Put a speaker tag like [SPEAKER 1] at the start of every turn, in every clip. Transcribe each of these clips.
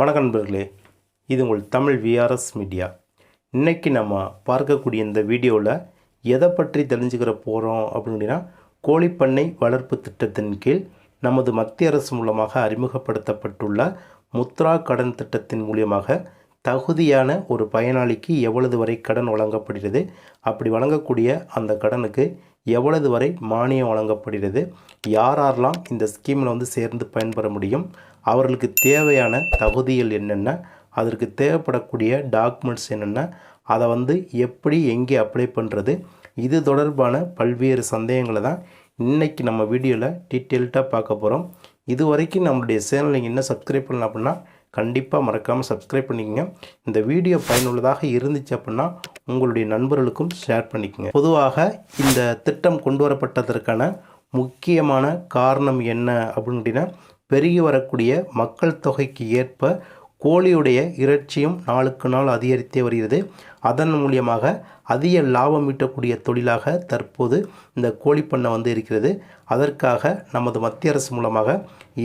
[SPEAKER 1] வணக்கம் நண்பர்களே இது உங்கள் தமிழ் விஆர்எஸ் மீடியா இன்றைக்கி நம்ம பார்க்கக்கூடிய இந்த வீடியோவில் எதை பற்றி தெரிஞ்சுக்கிற போகிறோம் அப்படின்னா கோழிப்பண்ணை வளர்ப்பு திட்டத்தின் கீழ் நமது மத்திய அரசு மூலமாக அறிமுகப்படுத்தப்பட்டுள்ள முத்ரா கடன் திட்டத்தின் மூலியமாக தகுதியான ஒரு பயனாளிக்கு எவ்வளவு வரை கடன் வழங்கப்படுகிறது அப்படி வழங்கக்கூடிய அந்த கடனுக்கு எவ்வளவு வரை மானியம் வழங்கப்படுகிறது யாரெல்லாம் இந்த ஸ்கீமில் வந்து சேர்ந்து பயன்பெற முடியும் அவர்களுக்கு தேவையான தகுதிகள் என்னென்ன அதற்கு தேவைப்படக்கூடிய டாக்குமெண்ட்ஸ் என்னென்ன அதை வந்து எப்படி எங்கே அப்ளை பண்ணுறது இது தொடர்பான பல்வேறு சந்தேகங்களை தான் இன்றைக்கி நம்ம வீடியோவில் டீட்டெயில்டாக பார்க்க போகிறோம் இது வரைக்கும் நம்மளுடைய சேனலை நீங்கள் இன்னும் சப்ஸ்கிரைப் பண்ணலாம் அப்படின்னா கண்டிப்பாக மறக்காமல் சப்ஸ்கிரைப் பண்ணிக்கங்க. இந்த வீடியோ பயனுள்ளதாக இருந்துச்சு அப்படின்னா உங்களுடைய நண்பர்களுக்கும் ஷேர் பண்ணிக்கோங்க. பொதுவாக இந்த திட்டம் கொண்டு வரப்பட்டதற்கான முக்கியமான காரணம் என்ன அப்படின்ட்டினா பெருகி வரக்கூடிய மக்கள் தொகைக்கு ஏற்ப கோழியுடைய இறைச்சியும் நாளுக்கு நாள் அதிகரித்தே வருகிறது. அதன் மூலியமாக அதிக லாபம் ஈட்டக்கூடிய தொழிலாக தற்போது இந்த கோழிப்பண்ணை வந்து இருக்கிறது. அதற்காக நமது மத்திய அரசு மூலமாக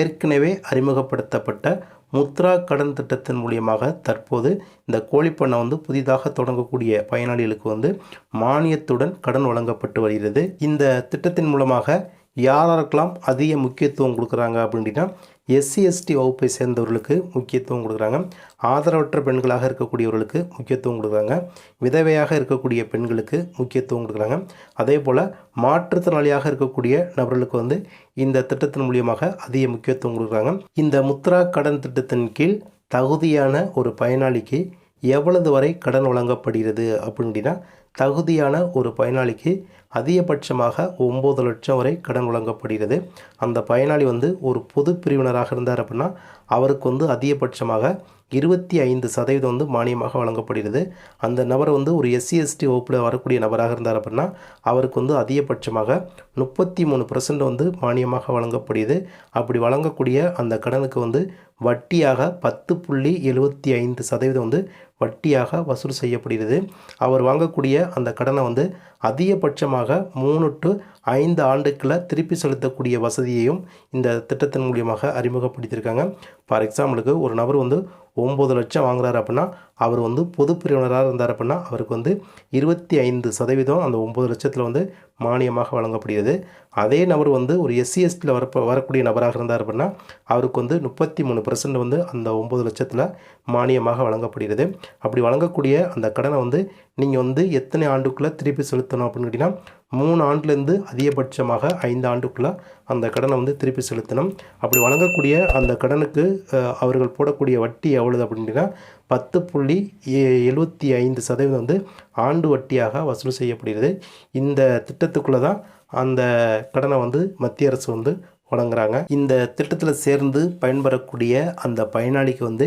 [SPEAKER 1] ஏற்கனவே அறிமுகப்படுத்தப்பட்ட முத்ரா கடன் திட்டத்தின் மூலியமாக தற்போது இந்த கோழிப்பண்ணை வந்து புதிதாக தொடங்கக்கூடிய பயனாளிகளுக்கு வந்து மானியத்துடன் கடன் வழங்கப்பட்டு வருகிறது. இந்த திட்டத்தின் மூலமாக யாராருக்கெல்லாம் அதிக முக்கியத்துவம் கொடுக்குறாங்க அப்படின்னா எஸ்சி எஸ்டி வகுப்பை சேர்ந்தவர்களுக்கு முக்கியத்துவம் கொடுக்குறாங்க. ஆதரவற்ற பெண்களாக இருக்கக்கூடியவர்களுக்கு முக்கியத்துவம் கொடுக்குறாங்க. விதவையாக இருக்கக்கூடிய பெண்களுக்கு முக்கியத்துவம் கொடுக்குறாங்க. அதே போல் மாற்றுத்திறனாளியாக இருக்கக்கூடிய நபர்களுக்கு வந்து இந்த திட்டத்தின் மூலியமாக அதிக முக்கியத்துவம் கொடுக்குறாங்க. இந்த முத்ரா கடன் திட்டத்தின் கீழ் தகுதியான ஒரு பயனாளிக்கு எவ்வளவு வரை கடன் வழங்கப்படுகிறது அப்படின்னா தகுதியான ஒரு பயனாளிக்கு அதிகபட்சமாக ஒம்பது லட்சம் வரை கடன் வழங்கப்படுகிறது. அந்த பயனாளி வந்து ஒரு பொது பிரிவினராக இருந்தார் அப்படின்னா அவருக்கு வந்து அதிகபட்சமாக இருபத்தி ஐந்து சதவீதம் வந்து மானியமாக வழங்கப்படுகிறது. அந்த நபர் வந்து ஒரு எஸ்சி எஸ்டி வகுப்பில் வரக்கூடிய நபராக இருந்தார் அப்படின்னா அவருக்கு வந்து அதிகபட்சமாக முப்பத்தி மூணு பர்சன்ட் வந்து மானியமாக வழங்கப்படுகிறது. அப்படி வழங்கக்கூடிய அந்த கடனுக்கு வந்து வட்டியாக பத்து புள்ளி எழுபத்தி ஐந்து சதவீதம் வந்து வட்டியாக வசூல் செய்யப்படுகிறது. அவர் வாங்கக்கூடிய அந்த கடனை வந்து அதிகபட்சமாக மூணு டு ஐந்து ஆண்டுகளில் திருப்பி செலுத்தக்கூடிய வசதியையும் இந்த திட்டத்தின் மூலியமாக அறிமுகப்படுத்தியிருக்காங்க. ஃபார் எக்ஸாம்பிளுக்கு ஒரு நபர் வந்து ஒம்பது லட்சம் வாங்குறாரு அப்படின்னா அவர் வந்து பொது பிரிவினராக இருந்தார் அப்படின்னா அவருக்கு வந்து இருபத்தி ஐந்து சதவீதம் அந்த ஒம்பது லட்சத்தில் வந்து மானியமாக வழங்கப்படுகிறது. அதே நபர் வந்து ஒரு எஸ்சி எஸ்டியில் வரப்ப வரக்கூடிய நபராக இருந்தார் அப்படின்னா அவருக்கு வந்து முப்பத்தி மூணு பர்சன்ட் வந்து அந்த ஒம்பது லட்சத்தில் மானியமாக வழங்கப்படுகிறது. அப்படி வழங்கக்கூடிய அந்த கடனை வந்து நீங்கள் வந்து எத்தனை ஆண்டுக்குள்ளே திருப்பி செலுத்தணும் அப்படின்னு கேட்டிங்கன்னா மூணு ஆண்டுலேருந்து அதிகபட்சமாக ஐந்து ஆண்டுக்குள்ளே அந்த கடனை வந்து திருப்பி செலுத்தணும். அப்படி வழங்கக்கூடிய அந்த கடனுக்கு அவர்கள் போடக்கூடிய வட்டி எவ்வளவு அப்படின்னா பத்து புள்ளி எழுபத்தி ஐந்து சதவீதம் வந்து ஆண்டு வட்டியாக வசூல் செய்யப்படுகிறது. இந்த திட்டத்துக்குள்ளே தான் அந்த கடனை வந்து மத்திய அரசு வந்து வழங்குறாங்க. இந்த திட்டத்தில் சேர்ந்து பயன்பெறக்கூடிய அந்த பயனாளிக்கு வந்து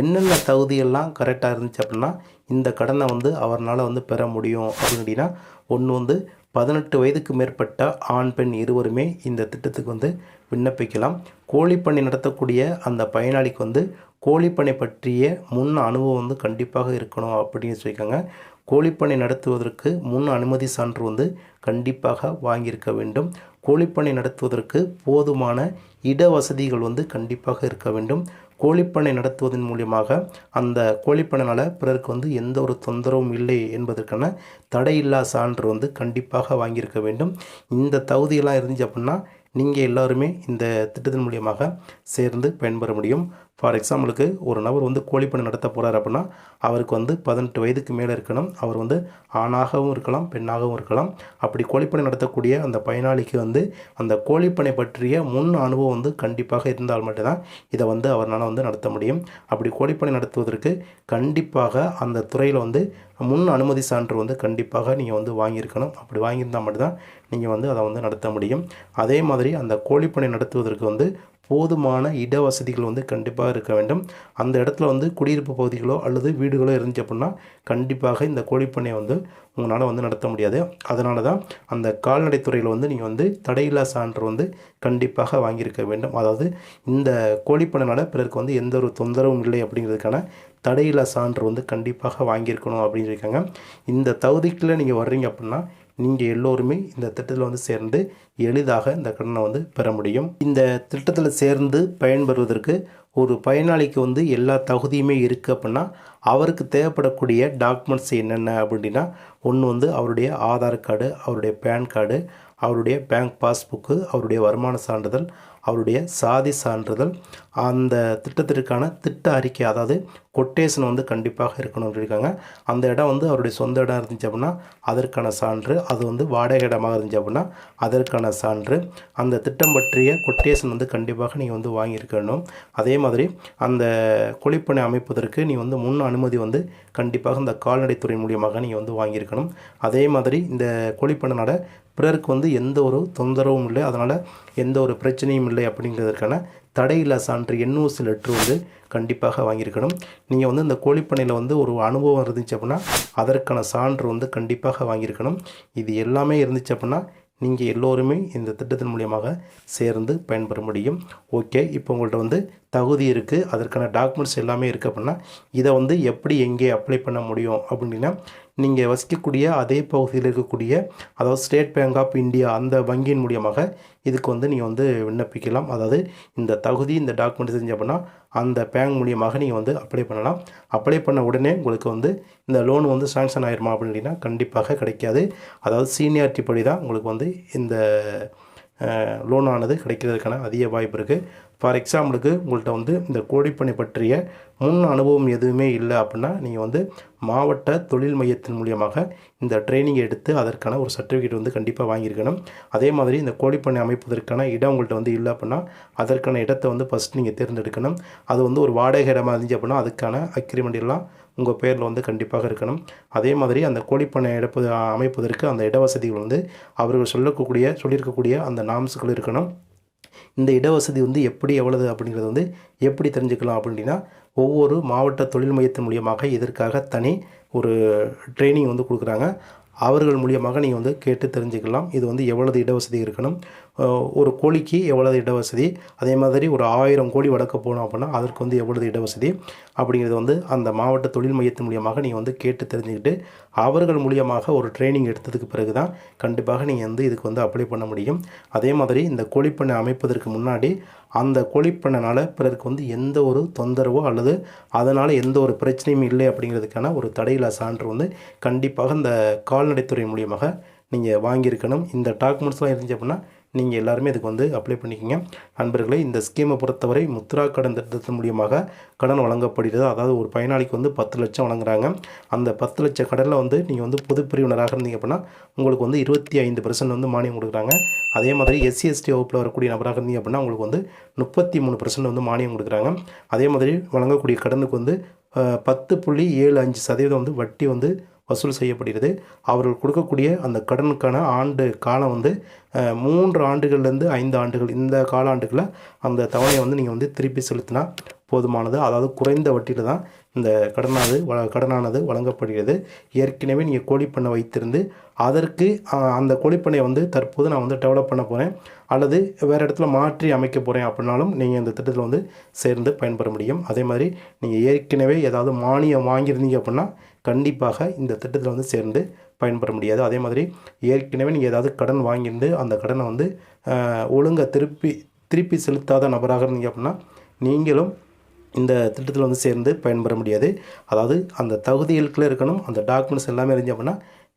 [SPEAKER 1] என்னென்ன தகுதியெல்லாம் கரெக்டாக இருந்துச்சு அப்படின்னா இந்த கடனை வந்து அவரால் வந்து பெற முடியும் அப்படின்னா ஒன்று வந்து பதினெட்டு வயதுக்கு மேற்பட்ட ஆண் பெண் இருவருமே இந்த திட்டத்துக்கு வந்து விண்ணப்பிக்கலாம். கோழிப்பண்ணை நடத்தக்கூடிய அந்த பயனாளிக்கு வந்து கோழிப்பண்ணை பற்றிய முன் அனுபவம் வந்து கண்டிப்பாக இருக்கணும் அப்படின்னு சொல்லியிருக்காங்க. கோழிப்பண்ணை நடத்துவதற்கு முன் அனுமதி சான்று வந்து கண்டிப்பாக வாங்கியிருக்க வேண்டும். கோழிப்பண்ணை நடத்துவதற்கு போதுமான இட வசதிகள் வந்து கண்டிப்பாக இருக்க வேண்டும். கோழிப்பண்ணை நடத்துவதன் மூலியமாக அந்த கோழிப்பண்ணனால் பிறருக்கு வந்து எந்த ஒரு தொந்தரவும் இல்லை என்பதற்கான தடையில்லா சான்று வந்து கண்டிப்பாக வாங்கியிருக்க வேண்டும். இந்த தகுதியெல்லாம் இருந்துச்சு அப்படின்னா நீங்கள் எல்லாருமே இந்த திட்டத்தின் மூலியமாக சேர்ந்து பயன்பெற முடியும். ஃபார் எக்ஸாம்பிளுக்கு ஒரு நபர் வந்து கோழிப்பண்ணை நடத்த போகிறார் அப்படின்னா அவருக்கு வந்து பதினெட்டு வயதுக்கு மேலே இருக்கணும். அவர் வந்து ஆணாகவும் இருக்கலாம் பெண்ணாகவும் இருக்கலாம். அப்படி கோழிப்பண்ணை நடத்தக்கூடிய அந்த பயனாளிக்கு வந்து அந்த கோழிப்பண்ணை பற்றிய முன் அனுபவம் வந்து கண்டிப்பாக இருந்தால் மட்டும்தான் இதை வந்து அவரால் வந்து நடத்த முடியும். அப்படி கோழிப்பண்ணை நடத்துவதற்கு கண்டிப்பாக அந்த துறையில் வந்து முன் அனுமதி சான்று வந்து கண்டிப்பாக நீங்கள் வந்து வாங்கியிருக்கணும். அப்படி வாங்கியிருந்தால் மட்டும்தான் நீங்கள் வந்து அதை வந்து நடத்த முடியும். அதே மாதிரி அந்த கோழிப்பண்ணை நடத்துவதற்கு வந்து போதுமான இட வசதிகள் வந்து கண்டிப்பாக இருக்க வேண்டும். அந்த இடத்துல வந்து குடியிருப்பு பகுதிகளோ அல்லது வீடுகளோ இருந்துச்சு அப்படின்னா கண்டிப்பாக இந்த கோழிப்பண்ணையை வந்து உங்களால் வந்து நடத்த முடியாது. அதனால தான் அந்த கால்நடைத்துறையில் வந்து நீங்கள் வந்து தடையில்லா சான்று வந்து கண்டிப்பாக வாங்கியிருக்க வேண்டும். அதாவது இந்த கோழிப்பண்ணைனால பிறருக்கு வந்து எந்த ஒரு தொந்தரவும் இல்லை அப்படிங்கிறதுக்கான தடையில்லா சான்று வந்து கண்டிப்பாக வாங்கியிருக்கணும் அப்படின்னு இருக்காங்க இந்த தகுதிக்குள்ளே நீங்கள் வர்றீங்க அப்படின்னா நீங்கள் எல்லோருமே இந்த திட்டத்தில் வந்து சேர்ந்து எளிதாக இந்த கடனை வந்து பெற முடியும். இந்த திட்டத்தில் சேர்ந்து பயன்பெறுவதற்கு ஒரு பயனாளிக்கு வந்து எல்லா தகுதியுமே இருக்குது அப்படின்னா அவருக்கு தேவைப்படக்கூடிய டாக்குமெண்ட்ஸ் என்னென்ன அப்படின்னா ஒன்று வந்து அவருடைய ஆதார் கார்டு அவருடைய பேன் கார்டு அவருடைய பேங்க் பாஸ்புக்கு அவருடைய வருமான சான்றிதழ் அவருடைய சாதி சான்றிதழ் அந்த திட்டத்திற்கான திட்ட அறிக்கை அதாவது கொட்டேஷன் வந்து கண்டிப்பாக இருக்கணும்னு சொல்லியிருக்காங்க. அந்த இடம் வந்து அவருடைய சொந்த இடம் இருந்துச்சு அப்படின்னா அதற்கான சான்று அது வந்து வாடகை இடமாக இருந்துச்சு அப்படின்னா அதற்கான சான்று அந்த திட்டம் பற்றிய கொட்டேஷன் வந்து கண்டிப்பாக நீங்கள் வந்து வாங்கியிருக்கணும். அதே மாதிரி அந்த குழிப்பணி அமைப்பதற்கு நீ வந்து முன் அனுமதி வந்து கண்டிப்பாக இந்த கால்நடைத்துறை மூலியமாக நீங்கள் வந்து வாங்கியிருக்கணும். அதே மாதிரி இந்த கோழிப்பண்ணனால பிறருக்கு வந்து எந்த ஒரு தொந்தரவும் இல்லை. அதனால் எந்த ஒரு பிரச்சனையும் இல்லை அப்படிங்கிறதுக்கான தடையில்லா சான்று என்ஓசி லெட்ரு வந்து கண்டிப்பாக வாங்கியிருக்கணும். நீங்கள் வந்து இந்த கோழிப்பண்ணையில் வந்து ஒரு அனுபவம் இருந்துச்சு அப்படின்னா அதற்கான சான்று வந்து கண்டிப்பாக வாங்கியிருக்கணும். இது எல்லாமே இருந்துச்சு அப்படின்னா நீங்கள் எல்லோருமே இந்த திட்டத்தின் மூலியமாக சேர்ந்து பயன்பெற முடியும். ஓகே இப்போ உங்கள்கிட்ட வந்து தகுதி இருக்குது அதற்கான டாக்குமெண்ட்ஸ் எல்லாமே இருக்குது அப்படின்னா இதை வந்து எப்படி எங்கே அப்ளை பண்ண முடியும் அப்படின்னா நீங்கள் வசிக்கக்கூடிய அதே பகுதியில் இருக்கக்கூடிய அதாவது ஸ்டேட் பேங்க் ஆஃப் இந்தியா அந்த வங்கியின் மூலியமாக இதுக்கு வந்து நீங்கள் வந்து விண்ணப்பிக்கலாம். அதாவது இந்த தகுதி இந்த டாக்குமெண்ட் செஞ்சு அப்படின்னா அந்த பேங்க் மூலியமாக நீங்கள் வந்து அப்ளை பண்ணலாம். அப்ளை பண்ண உடனே உங்களுக்கு வந்து இந்த லோன் வந்து சாங்ஷன் ஆயிருமா அப்படின்னா கண்டிப்பாக கிடைக்காது. அதாவது சீனியாரிட்டி படி தான் உங்களுக்கு வந்து இந்த லோனானது கிடைக்கிறதுக்கான அதிக வாய்ப்பு இருக்குது ஃபார் எக்ஸாம்பிளுக்கு உங்கள்கிட்ட வந்து இந்த கோழிப்பணி பற்றிய முன் அனுபவம் எதுவுமே இல்லை அப்படின்னா நீங்கள் வந்து மாவட்ட தொழில் மையத்தின் மூலியமாக இந்த ட்ரைனிங் எடுத்து அதற்கான ஒரு சர்டிஃபிகேட் வந்து கண்டிப்பாக வாங்கியிருக்கணும். அதே மாதிரி இந்த கோழிப்பண்ணை அமைப்பதற்கான இடம் உங்கள்கிட்ட வந்து இல்லை அப்படின்னா அதற்கான இடத்தை வந்து ஃபஸ்ட் நீங்கள் தேர்ந்தெடுக்கணும். அது வந்து ஒரு வாடகை இடமாக இருந்துச்சு அப்படின்னா அதுக்கான அக்ரிமெண்ட் எல்லாம் உங்கள் பேரில் வந்து கண்டிப்பாக இருக்கணும். அதே மாதிரி அந்த கோழிப்பண்ணை எடுப்பது அமைப்பதற்கு அந்த இட வசதிகள் வந்து அவர்கள் சொல்லக்கூடிய சொல்லியிருக்கக்கூடிய அந்த நாம்ஸுகள் இருக்கணும். இந்த இடவசதி வந்து எப்படி எவ்வளவு அப்படிங்கிறது வந்து எப்படி தெரிஞ்சுக்கலாம் அப்படின்னா ஒவ்வொரு மாவட்ட தொழில் மையத்தின் மூலியமாக இதற்காக தனி ஒரு ட்ரைனிங் வந்து கொடுக்குறாங்க. அவர்கள் மூலியமாக நீங்கள் வந்து கேட்டு தெரிஞ்சுக்கலாம். இது வந்து எவ்வளவு இடவசதி இருக்கணும். ஒரு கோழிக்கு எவ்வளவு இடவசதி? அதே மாதிரி ஒரு ஆயிரம் கோழி வளர்க்க போனோம் அப்படின்னா அதற்கு வந்து எவ்வளவு இடவசதி? அப்படிங்கிறது வந்து அந்த மாவட்ட தொழில் மையத்தின் மூலியமாக நீங்கள் வந்து கேட்டு தெரிஞ்சுக்கிட்டு அவர்கள் மூலியமாக ஒரு ட்ரைனிங் எடுத்ததுக்கு பிறகு தான் கண்டிப்பாக நீங்கள் வந்து இதுக்கு வந்து அப்ளை பண்ண முடியும். அதே மாதிரி இந்த கோழிப்பண்ணை அமைப்பதற்கு முன்னாடி அந்த கோழிப்பண்ணனால் பிறருக்கு வந்து எந்த ஒரு தொந்தரவோ அல்லது அதனால் எந்த ஒரு பிரச்சனையும் இல்லை அப்படிங்கிறதுக்கான ஒரு தடையில்லா சான்று வந்து கண்டிப்பாக இந்த கால்நடைத்துறை மூலியமாக நீங்கள் வாங்கியிருக்கணும். இந்த டாக்குமெண்ட்ஸ்லாம் இருந்துச்சு அப்படின்னா நீங்கள் எல்லாருமே இதுக்கு வந்து அப்ளை பண்ணிக்கோங்க. நண்பர்களே இந்த ஸ்கீமை பொறுத்தவரை முத்ரா கடன் திட்டத்தின் மூலியமாக கடன் வழங்கப்படுகிறது. அதாவது ஒரு பயனாளிக்கு வந்து பத்து லட்சம் வழங்குறாங்க. அந்த பத்து லட்ச கடனில் வந்து நீங்கள் வந்து பொது பிரிவினராக இருந்தீங்க அப்படின்னா உங்களுக்கு வந்து இருபத்தி ஐந்து பர்சன்ட் வந்து மானியம் கொடுக்குறாங்க. அதே மாதிரி எஸ்சி எஸ்டி வகுப்பில் வரக்கூடிய நபராக இருந்தீங்க அப்படின்னா உங்களுக்கு வந்து முப்பத்தி மூணு பர்சன்ட் வந்து மானியம் கொடுக்குறாங்க. அதே மாதிரி வழங்கக்கூடிய கடனுக்கு வந்து பத்து புள்ளி ஏழு அஞ்சு சதவீதம் வந்து வட்டி வந்து வசூல் செய்யப்படுகிறது. அவர்கள் கொடுக்கக்கூடிய அந்த கடனுக்கான ஆண்டு காலம் வந்து மூன்று ஆண்டுகள்லேருந்து ஐந்து ஆண்டுகள். இந்த காலாண்டுகளில் அந்த தவணையை வந்து நீங்கள் வந்து திருப்பி செலுத்தினா போதுமானது. அதாவது குறைந்த வட்டியில் தான் இந்த கடனானது வ கடனானது வழங்கப்படுகிறது. ஏற்கனவே நீங்கள் கோழிப்பண்ணை வைத்திருந்து அதற்கு அந்த கோழிப்பண்ணையை வந்து தற்போது நான் வந்து டெவலப் பண்ண போகிறேன் அல்லது வேறு இடத்துல மாற்றி அமைக்க போகிறேன் அப்படின்னாலும் நீங்கள் இந்த திட்டத்தில் வந்து சேர்ந்து பயன்பெற முடியும். அதே மாதிரி நீங்கள் ஏற்கனவே ஏதாவது மானியம் வாங்கியிருந்தீங்க அப்படின்னா கண்டிப்பாக இந்த திட்டத்தில் வந்து சேர்ந்து பயன்பெற முடியாது. அதே மாதிரி ஏற்கனவே நீங்கள் ஏதாவது கடன் வாங்கியிருந்து அந்த கடனை வந்து ஒழுங்காக திருப்பி திருப்பி செலுத்தாத நபராக இருந்தீங்க அப்படின்னா நீங்களும் இந்த திட்டத்தில் வந்து சேர்ந்து பயன்பெற முடியாது. அதாவது அந்த தகுதிகளுக்குள்ளே இருக்கணும். அந்த டாக்குமெண்ட்ஸ் எல்லாமே இருந்துச்சு அப்படின்னா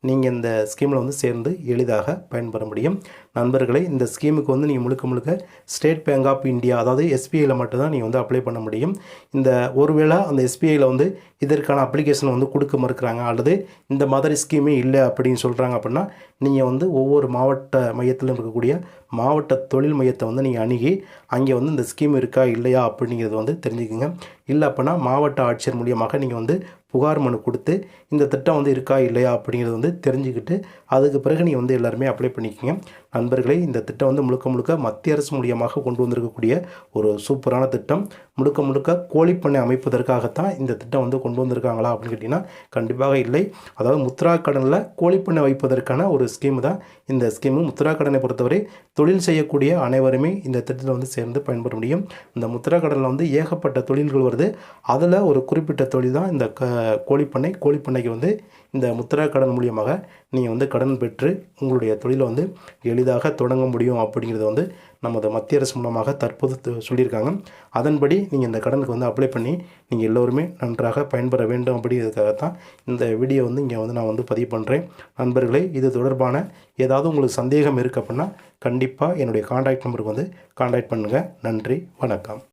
[SPEAKER 1] நீங்கள் இந்த ஸ்கீமில் வந்து சேர்ந்து எளிதாக பயன்பெற முடியும். நண்பர்களே இந்த ஸ்கீமுக்கு வந்து நீங்கள் முழுக்க முழுக்க ஸ்டேட் பேங்க் ஆஃப் இந்தியா அதாவது எஸ்பிஐயில் மட்டும்தான் நீங்கள் வந்து அப்ளை பண்ண முடியும். இந்த ஒருவேளை அந்த எஸ்பிஐயில் வந்து இதற்கான அப்ளிகேஷன் வந்து கொடுக்க மறுக்கிறாங்க அல்லது இந்த மாதிரி ஸ்கீமே இல்லை அப்படின்னு சொல்கிறாங்க அப்படின்னா நீங்கள் வந்து ஒவ்வொரு மாவட்ட மையத்திலும் இருக்கக்கூடிய மாவட்ட தொழில் மையத்தை வந்து நீங்கள் அணுகி அங்கே வந்து இந்த ஸ்கீம் இருக்கா இல்லையா அப்படிங்கிறது வந்து தெரிஞ்சுக்கோங்க. இல்லை அப்படின்னா மாவட்ட ஆட்சியர் மூலியமாக நீங்கள் வந்து புகார் மனு கொடுத்து இந்த திட்டம் வந்து இருக்கா இல்லையா அப்படிங்கிறது வந்து தெரிஞ்சுக்கிட்டு அதுக்கு பிறகு நீ வந்து எல்லாருமே அப்ளை பண்ணிக்கோங்க. நண்பர்களே இந்த திட்டம் வந்து முழுக்க முழுக்க மத்திய அரசு மூலியமாக கொண்டு வந்திருக்கக்கூடிய ஒரு சூப்பரான திட்டம். முழுக்க முழுக்க கோழிப்பண்ணை அமைப்பதற்காகத்தான் இந்த திட்டம் வந்து கொண்டு வந்திருக்காங்களா அப்படின்னு கேட்டிங்கன்னா கண்டிப்பாக இல்லை. அதாவது முத்ரா கடனில் கோழிப்பண்ணை வைப்பதற்கான ஒரு ஸ்கீம் தான் இந்த ஸ்கீமு முத்ரா கடனை பொறுத்தவரை தொழில் செய்யக்கூடிய அனைவருமே இந்த திட்டத்தில் வந்து சேர்ந்து பயன்பெற முடியும். இந்த முத்ரா கடனில் வந்து ஏகப்பட்ட தொழில்கள் வருது. அதில் ஒரு குறிப்பிட்ட தொழில் தான் இந்த க கோழிப்பண்ணை கோழிப்பண்ணைக்கு வந்து இந்த முத்திரா கடன் மூலியமாக நீங்கள் வந்து கடன் பெற்று உங்களுடைய தொழிலை வந்து எளிதாக தொடங்க முடியும் அப்படிங்கிறத வந்து நமது மத்திய அரசு மூலமாக தற்போது சொல்லியிருக்காங்க. அதன்படி நீங்கள் இந்த கடனுக்கு வந்து அப்ளை பண்ணி நீங்கள் எல்லோருமே நன்றாக பயன்பெற வேண்டும் அப்படிங்கிறதுக்காகத்தான் இந்த வீடியோ வந்து இங்கே வந்து நான் வந்து பதிவு பண்ணுறேன் நண்பர்களே இது தொடர்பான ஏதாவது உங்களுக்கு சந்தேகம் இருக்குது அப்படின்னா கண்டிப்பாக என்னுடைய காண்டாக்ட் நம்பருக்கு வந்து காண்டாக்ட் பண்ணுங்கள் நன்றி வணக்கம்.